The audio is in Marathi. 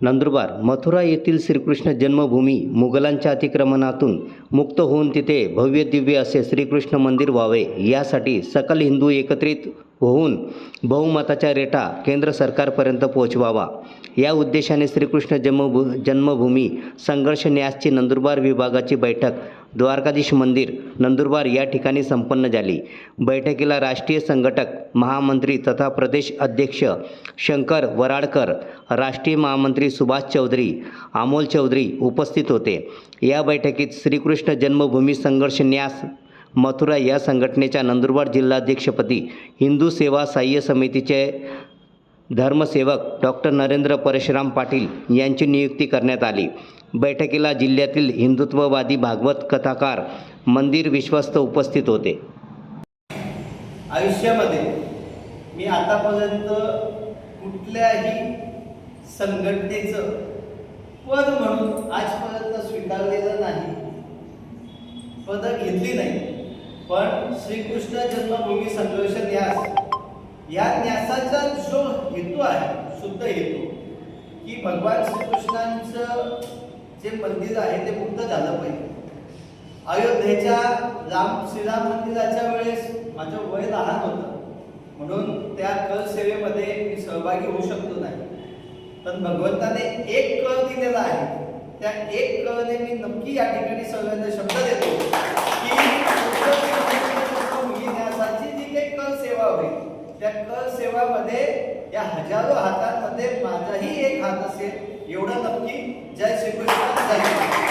नंदुरबार मथुरा येथील श्रीकृष्ण जन्मभूमी मुघलांच्या अतिक्रमणातून मुक्त होऊन तिथे भव्य दिव्य असे श्रीकृष्ण मंदिर व्हावे यासाठी सकल हिंदू एकत्रित होऊन बहुमताच्या रेटा केंद्र सरकारपर्यंत पोहोचवावा. या उद्देशाने श्रीकृष्ण जन्मभू जन्मभूमी संघर्ष न्यासची नंदुरबार विभागाची बैठक द्वारकाधीश मंदिर नंदुरबार या ठिकाणी संपन्न झाली. बैठकीला राष्ट्रीय संघटक महामंत्री तथा प्रदेश अध्यक्ष शंकर वराडकर राष्ट्रीय महामंत्री सुभाष चौधरी अमोल चौधरी उपस्थित होते. या बैठकीत श्रीकृष्ण जन्मभूमी संघर्ष न्यास मथुरा या संघटनेच्या नंदुरबार जिल्हाध्यक्षपदी हिंदू सेवा सहाय्य समितीचे धर्मसेवक डॉक्टर नरेंद्र परशुराम पाटील यांची नियुक्ती करण्यात आली. बैठकीला जिल्ह्यातील हिंदुत्ववादी भागवत कथाकार मंदिर विश्वस्त उपस्थित होते. आयुष्यामध्ये मी आतापर्यंत कुठल्याही संघटनेचं पद म्हणून आजपर्यंत स्वीकारलेलं नाही. पद घेतली नाही. पण श्रीकृष्ण जन्मभूमी संघर्ष न्यास या न्यासाचा जो हेतू आहे शुद्ध हेतू की भगवान श्रीकृष्णांचं जे मंदिर आहे ते मुक्त झालं पाहिजे. अयोध्येच्या राम श्रीराम मंदिराच्या वेळेस माझं वय लहान होतं. म्हणून त्या कर सेवेमध्ये मी सहभागी होऊ शकतो नाही. पण भगवंताने एक कळ दिलेला आहे. त्या एक कळने मी नक्की या ठिकाणी सगळ्यांना शब्द देतो. की घेण्यासाठी जी काही कर सेवा होईल त्या कर सेवामध्ये या हजारो हातांमध्ये माझाही एक हात असेल. एवढा नक्की जय श्री कृष्ण.